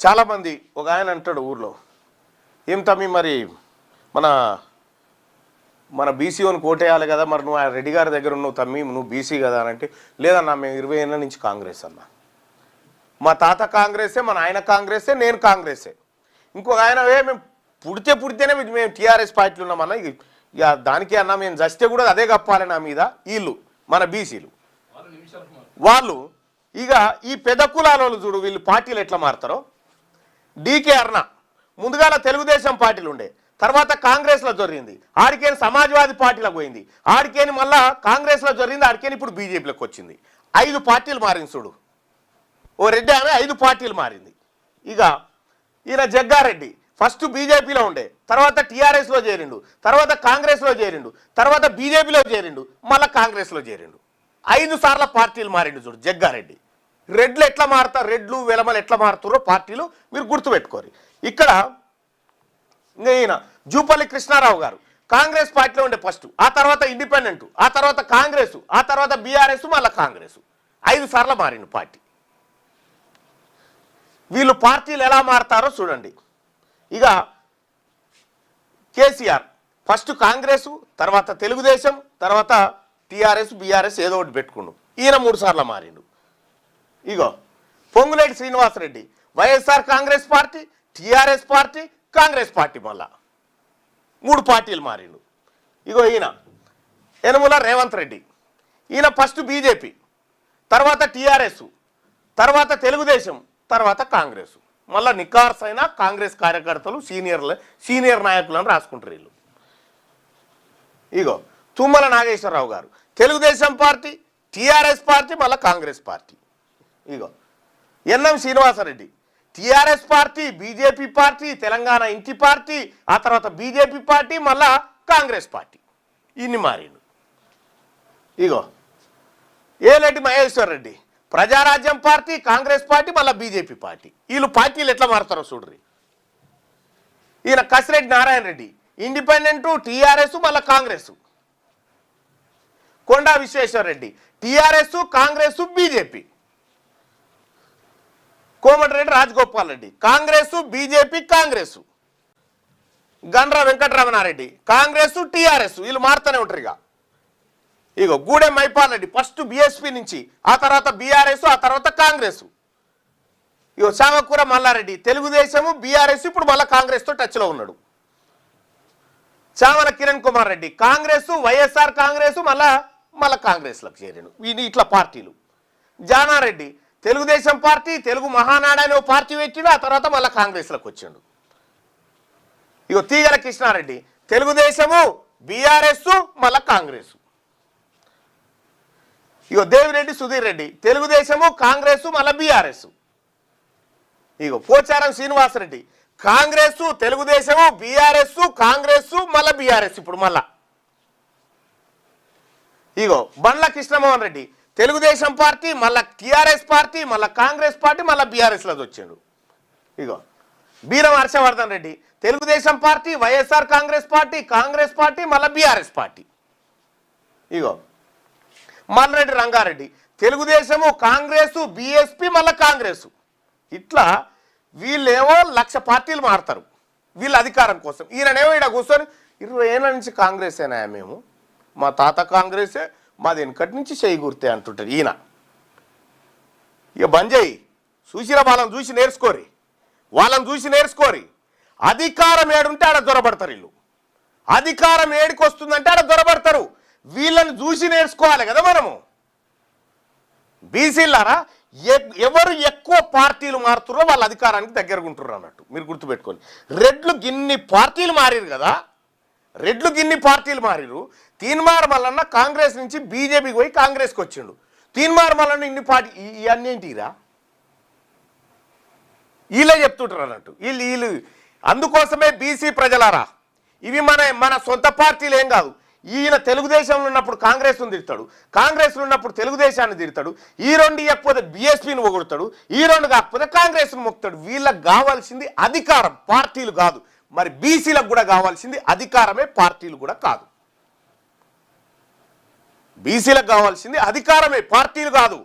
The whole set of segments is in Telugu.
చాలామంది ఒక ఆయన అంటాడు ఊర్లో ఏం తమ్మి మరి మన మన బీసీఓని కోటేయాలి కదా మరి నువ్వు ఆ రెడ్డి గారి దగ్గర ఉన్నావు తమ్మి నువ్వు బీసీ కదా అని అంటే లేదన్నా మేము ఇరవై ఏళ్ళ నుంచి కాంగ్రెస్ అన్న. మా తాత కాంగ్రెసే మన ఆయన కాంగ్రెసే నేను కాంగ్రెసే. ఇంకొక ఆయన "ఏ, మేము పుడితే పుడితేనే మేము- మేము టీఆర్ఎస్ పార్టీలు ఉన్నామన్న ఇక ఇక దానికి అన్న మేము చస్తే కూడా అదే కప్పాలి నా మీద వీళ్ళు మన బీసీలు. వాళ్ళు ఇక ఈ పెద్ద కులాల వాళ్ళు చూడు వీళ్ళు పార్టీలు ఎట్లా మారుతారో డీకే అర్ణ ముందుగాల తెలుగుదేశం పార్టీలు ఉండే తర్వాత కాంగ్రెస్లో జరిగింది. ఆడికేని సమాజ్వాదీ పార్టీలకు పోయింది. ఆడికేని మళ్ళా కాంగ్రెస్లో జరిగింది. ఆడికేని ఇప్పుడు బీజేపీలోకి వచ్చింది. ఐదు పార్టీలు మారింది చూడు. ఓ రెడ్డి ఆమె ఐదు పార్టీలు మారింది. ఇక ఈయన జగ్గారెడ్డి. ఫస్ట్ బీజేపీలో ఉండే. తర్వాత టీఆర్ఎస్లో చేరిండు. తర్వాత కాంగ్రెస్లో చేరిండు. తర్వాత బీజేపీలో చేరిండు. మళ్ళీ కాంగ్రెస్లో చేరిండు. ఐదు సార్ల పార్టీలు మారిండు చూడు జగ్గారెడ్డి. రెడ్లు ఎట్లా మారుతా రెడ్లు వెలమలు ఎట్లా మారుతారో పార్టీలు మీరు గుర్తుపెట్టుకోరు. ఇక్కడ ఈయన జూపల్లి కృష్ణారావు గారు కాంగ్రెస్ పార్టీలో ఉండే ఫస్ట్ ఆ తర్వాత ఇండిపెండెంట్ ఆ తర్వాత కాంగ్రెస్ ఆ తర్వాత బీఆర్ఎస్ మళ్ళీ కాంగ్రెస్. ఐదు సార్లు మారిండు పార్టీ. వీళ్ళు పార్టీలు ఎలా మారతారో చూడండి. ఇక కేసీఆర్ ఫస్ట్ కాంగ్రెస్ తర్వాత తెలుగుదేశం తర్వాత టీఆర్ఎస్ బీఆర్ఎస్ ఏదో ఒకటి పెట్టుకుండు. ఈయన మూడు సార్లు మారిండు. ఇగో Ponguleti Srinivasa Reddy YSR Congress party TRS party Congress party మళ్ళా. మూడు పార్టీలు మారిండు. ఇగో ఈయన యనమల రేవంత్ రెడ్డి. ఈయన ఫస్ట్ బీజేపీ తర్వాత టీఆర్ఎస్ తర్వాత తెలుగుదేశం తర్వాత కాంగ్రెస్. మళ్ళా నికార్స్ అయిన కాంగ్రెస్ కార్యకర్తలు సీనియర్లు సీనియర్ నాయకులను రాసుకుంటారు వీళ్ళు. ఇగో తుమ్మల నాగేశ్వరరావు గారు తెలుగుదేశం పార్టీ టీఆర్ఎస్ పార్టీ మళ్ళీ కాంగ్రెస్ పార్టీ. ఇగో. NM Srinivasa Reddy. TRS party BJP party Telangana ఇంటి పార్టీ ఆ తర్వాత బీజేపీ పార్టీ మళ్ళా కాంగ్రెస్ పార్టీ. ఇన్ని మారిండు ఇగో. Eleti Maheshwar Reddy Praja Rajyam party Congress party మళ్ళీ బీజేపీ పార్టీ. వీళ్ళు పార్టీలు ఎట్లా మారుతారో చూడ్రి. ఈయన కసిరెడ్డి నారాయణ రెడ్డి ఇండిపెండెంట్ టీఆర్ఎస్ మళ్ళీ Congress. Konda Vishweshwar Reddy TRS Congress BJP. Komatireddy Rajagopal Reddy. Congress BJP Congress Gandra Venkataramana Reddy. Congress TRS వీళ్ళు మారుతూనే ఉంటారు ఇక. ఇగో గూడెం మైపాల్ రెడ్డి ఫస్ట్ బీఎస్పీ నుంచి ఆ తర్వాత బీఆర్ఎస్ ఆ తర్వాత కాంగ్రెస్ ఇగో శామకూర మల్లారెడ్డి. తెలుగుదేశము బీఆర్ఎస్ ఇప్పుడు మళ్ళీ కాంగ్రెస్తో టచ్లో ఉన్నాడు. చామల కిరణ్ కుమార్ రెడ్డి. కాంగ్రెస్ వైఎస్ఆర్ కాంగ్రెస్ మళ్ళా మళ్ళా కాంగ్రెస్లకు చేరాడు. వీని ఇట్లా పార్టీలు. జానారెడ్డి. తెలుగుదేశం పార్టీ తెలుగు మహానాడు అనే ఓ పార్టీ పెట్టిండు ఆ తర్వాత మళ్ళీ కాంగ్రెస్లోకి వచ్చిండు. ఇగో తీగల కృష్ణారెడ్డి తెలుగుదేశము బీఆర్ఎస్ మళ్ళా కాంగ్రెస్ ఇగో దేవిరెడ్డి సుధీర్ రెడ్డి తెలుగుదేశము కాంగ్రెస్ మళ్ళా బీఆర్ఎస్ ఇగో పోచారం శ్రీనివాసరెడ్డి కాంగ్రెస్ తెలుగుదేశము బీఆర్ఎస్ కాంగ్రెస్ మళ్ళా బీఆర్ఎస్ ఇప్పుడు మళ్ళా. ఇగో బండ్ల కృష్ణమోహన్ రెడ్డి తెలుగుదేశం పార్టీ మళ్ళా టీఆర్ఎస్ పార్టీ మళ్ళీ కాంగ్రెస్ పార్టీ మళ్ళీ బీఆర్ఎస్లోకి వచ్చాడు. ఇగో Beeram Harshavardhan Reddy Telugu Desam party YSR Congress party Congress party మళ్ళీ బీఆర్ఎస్ పార్టీ. ఇగో మల్లరెడ్డి రంగారెడ్డి తెలుగుదేశము కాంగ్రెసు బీఎస్పీ మళ్ళీ కాంగ్రెస్. ఇట్లా వీళ్ళేమో లక్ష పార్టీలు మారుతారు. వీళ్ళ అధికారం కోసం. ఈయననేమో ఇక్కడ కూర్చొని ఇరవై ఏళ్ళ నుంచి కాంగ్రెసేనా మేము? మా తాత కాంగ్రెసే మాది వెనకటి నుంచి చేయి గుర్తే అంటుంటారు ఈయన. ఇక బంద్ చేయి చూసిరా వాళ్ళని చూసి నేర్చుకోరి. వాళ్ళని చూసి నేర్చుకోరి. అధికారం ఏడుంటే ఆడ దొరబడతారు వీళ్ళు. అధికారం ఏడికి వస్తుందంటే ఆడ దొరబడతారు. వీళ్ళని చూసి నేర్చుకోవాలి కదా మనము. బీసీలారా ఎవరు ఎక్కువ పార్టీలు మారుతున్నారో వాళ్ళ అధికారానికి దగ్గరగా ఉంటున్నారు అన్నట్టు. మీరు గుర్తుపెట్టుకోండి. రెడ్లు గిన్ని పార్టీలు మారిరు కదా. రెడ్లు గిన్ని పార్టీలు మారిరు తీన్మార్ మల్లన్న కాంగ్రెస్ నుంచి బీజేపీకి పోయి కాంగ్రెస్కి వచ్చిండు. తీన్మార్ మల్లన్న ఇన్ని పార్టీ ఇవన్నీ ఏంటిరా వీళ్ళే చెప్తుంటారు అన్నట్టు. వీళ్ళు వీళ్ళు అందుకోసమే బీసీ ప్రజలారా. ఇవి మన మన సొంత పార్టీలు ఏం కాదు. ఈయన తెలుగుదేశంలో ఉన్నప్పుడు కాంగ్రెస్ను తిడతాడు. కాంగ్రెస్లో ఉన్నప్పుడు తెలుగుదేశాన్ని తిడతాడు. ఈ రెండు ఇవ్వకపోతే బీఎస్పీని పొగుడతాడు. ఈ రెండు కాకపోతే కాంగ్రెస్ను మొక్కుతాడు. వీళ్ళకి కావాల్సింది అధికారం. పార్టీలు కాదు. మరి బీసీలకు కూడా కావాల్సింది అధికారమే పార్టీలు కూడా కాదు. బీసీలకు కావాల్సింది అధికారమే పార్టీలు కాదు.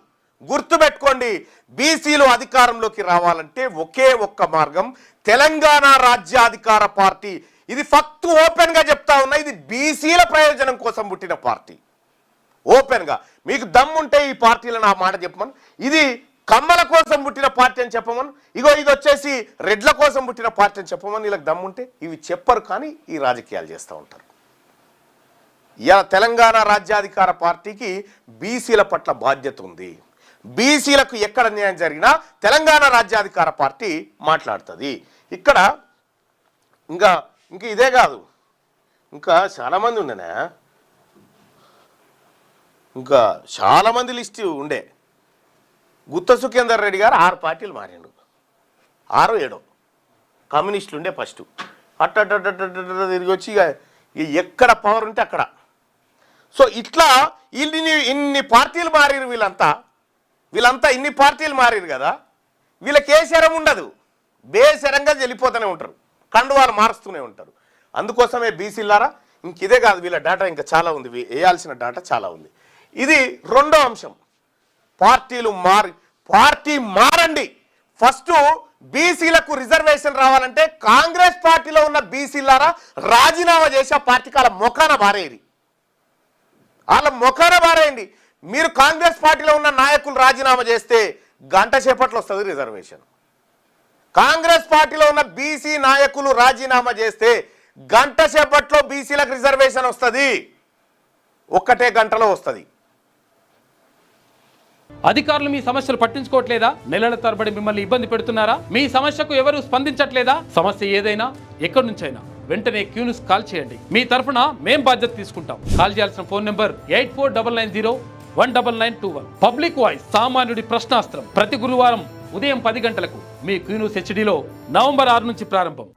గుర్తుపెట్టుకోండి బీసీలు అధికారంలోకి రావాలంటే ఒకే ఒక్క మార్గం తెలంగాణ రాజ్యాధికార పార్టీ. ఇది ఫక్తు ఓపెన్గా చెప్తా ఉన్నా ఇది బీసీల ప్రయోజనం కోసం పుట్టిన పార్టీ. ఓపెన్గా. మీకు దమ్ముంటే ఈ పార్టీలను ఆ మాట చెప్పమని. ఇది కమ్మల కోసం పుట్టిన పార్టీ అని చెప్పమని. ఇగో ఇది వచ్చేసి రెడ్ల కోసం పుట్టిన పార్టీ అని చెప్పమని. వీళ్ళకి దమ్ముంటే ఇవి చెప్పరు కానీ ఈ రాజకీయాలు చేస్తూ ఉంటారు. ఇలా తెలంగాణ రాజ్యాధికార పార్టీకి బీసీల పట్ల బాధ్యత ఉంది. బీసీలకు ఎక్కడ న్యాయం జరిగినా తెలంగాణ రాజ్యాధికార పార్టీ మాట్లాడుతుంది. ఇక్కడ ఇంకా ఇంక ఇదే కాదు. ఇంకా చాలామంది ఉండేనా? ఇంకా చాలామంది లిస్ట్ ఉండే. గుత్త సుఖేందర్ రెడ్డి గారు ఆరు పార్టీలు మారిండు. ఆరో ఏడో. కమ్యూనిస్టులు ఉండే ఫస్ట్. అట్ట తిరిగి వచ్చి ఇక ఎక్కడ పవర్ ఉంటే అక్కడ. సో ఇట్లా ఇన్ని ఇన్ని పార్టీలు మారిరు వీళ్ళంతా. వీళ్ళంతా ఇన్ని పార్టీలు మారిరు కదా. వీళ్ళకి ఏ శరం ఉండదు. బేశరంగా వెళ్ళిపోతూనే ఉంటారు. కండువాలు మారుస్తూనే ఉంటారు. అందుకోసమే బీసీలారా ఇంక ఇదే కాదు వీళ్ళ డేటా ఇంకా చాలా ఉంది. వీ- వేయాల్సిన డేటా చాలా ఉంది. ఇది రెండో అంశం. పార్టీలు మారి పార్టీ మారండి. ఫస్ట్ బీసీలకు రిజర్వేషన్ రావాలంటే కాంగ్రెస్ పార్టీలో ఉన్న బీసీలారా రాజీనామా చేసి ఆ పార్టీకి వాళ్ళ మొఖాన బారేది వాళ్ళ మొఖాన బారేయండి. మీరు కాంగ్రెస్ పార్టీలో ఉన్న నాయకులు రాజీనామా చేస్తే గంట సేపట్లో వస్తుంది రిజర్వేషన్. కాంగ్రెస్ పార్టీలో ఉన్న బీసీ నాయకులు రాజీనామా చేస్తే గంట సేపట్లో బీసీలకు రిజర్వేషన్ వస్తుంది. ఒక్కటే గంటలో వస్తుంది. అధికారులు మీ సమస్యలు పట్టించుకోవట్లేదా? నెలల తరబడి మిమ్మల్ని ఇబ్బంది పెడుతున్నారా? మీ సమస్యకు ఎవరు స్పందించట్లేదా? సమస్య ఏదైనా ఎక్కడి నుంచైనా వెంటనే క్యూన్స్ కాల్ చేయండి. మీ తరఫున మేం బాధ్యత తీసుకుంటాం. కాల్ చేయాల్సిన phone number eight four double nine zero one double nine two one. Public voice సామాన్యుడి ప్రశ్నాస్త్రం. ప్రతి గురువారం ఉదయం పది గంటలకు మీ క్యూనూస్ హెచ్డిలో నవంబర్ ఆరు నుంచి ప్రారంభం.